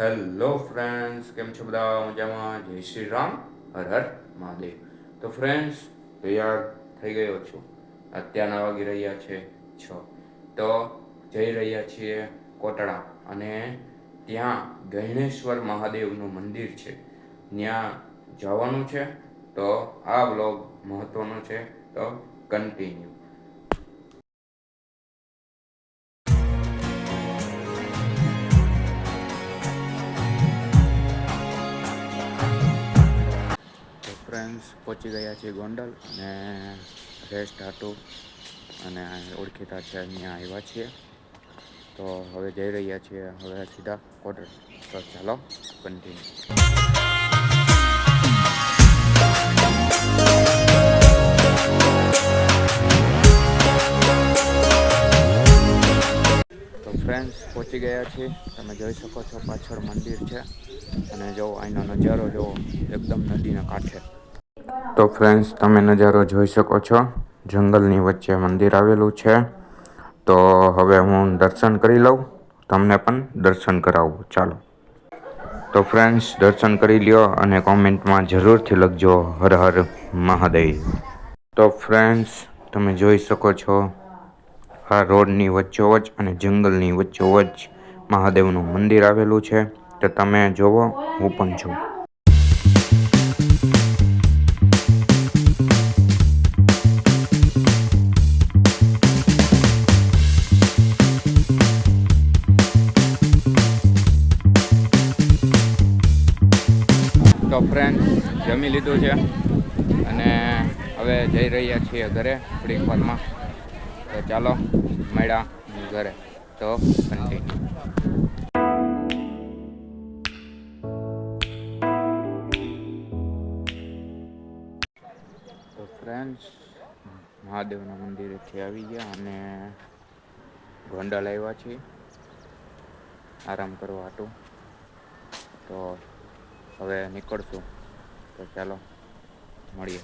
Hello friends, કેમ છો બધા? મજામાં? જય શ્રી રામ. હર હર મહાદેવ. તો ફ્રેન્ડ્સ, તૈયાર થઈ ગયો છું. અત્યારના વાગી રહ્યા છે છ. તો જઈ રહ્યા છીએ કોટડા અને ત્યાં ગણેશ્વર મહાદેવનું મંદિર છે. ત્યાં જવાનું છે. તો આ બ્લોગ મહત્વનો છે. તો કન્ટિન્યુ ફ્રેન્ડ્સ પહોંચી ગયા છીએ ગોંડલ અને રેસ્ટ હાટું અને ઓળખીતા છે, અહીંયા આવ્યા છીએ. તો હવે જઈ રહ્યા છીએ હવે સીધા કોટર તો ચાલો કન્ટિન્યુ તો ફ્રેન્ડ્સ પહોંચી ગયા છીએ. તમે જોઈ શકો છો પાછળ મંદિર છે. અને જો અહીંનો નજારો જો એકદમ નદીના કાંઠે. તો ફ્રેન્ડ્સ તમે નજારો જોઈ શકો છો. જંગલની વચ્ચે મંદિર આવેલું છે. તો હવે હું દર્શન કરી લઉં. તમને પણ દર્શન કરાવું. ચાલો. તો ફ્રેન્ડ્સ દર્શન કરી લ્યો અને કોમેન્ટમાં જરૂરથી લખજો હર હર મહાદેવ. તો ફ્રેન્ડ્સ તમે જોઈ શકો છો આ રોડની વચ્ચોવચ અને જંગલની વચ્ચોવચ મહાદેવનું મંદિર આવેલું છે. તો તમે જોવો, હું પણ છું તો ફ્રેન્ડ જમી લીધું છે. અને હવે જઈ રહ્યા છીએ ઘરે થોડીક વારમાં તો ચાલો, મળ્યા ઘરે. તો કન્ટિન્યુ ફ્રેન્ડ્સ મહાદેવના મંદિરેથી આવી ગયા અને ગોંડલ આવ્યા છીએ. આરામ કરવા હતું તો હવે નીકળશું તો ચાલો મળીએ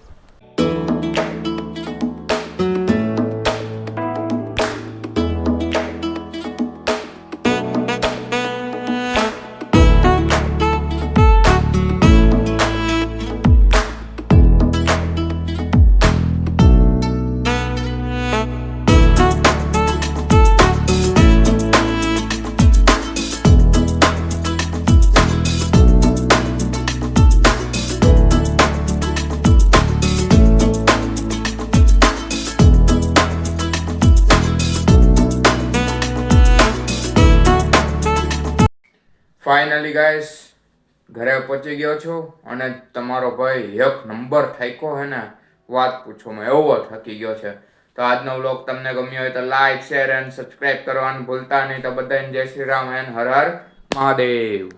ફાઇનલી ગાઈસ ઘરે પહોંચી ગયો છું અને તમારો ભાઈ એક નંબર થાક્યો હે ને, વાત પૂછો મેં એવો થકી ગયો છે. તો આજનો વ્લોગ તમને ગમ્યો હોય તો લાઈક શેર એન્ડ સબસ્ક્રાઈબ કરવાનું ભૂલતા નહીં. તો બધાને જય શ્રી રામ એન્ડ હર હર મહાદેવ.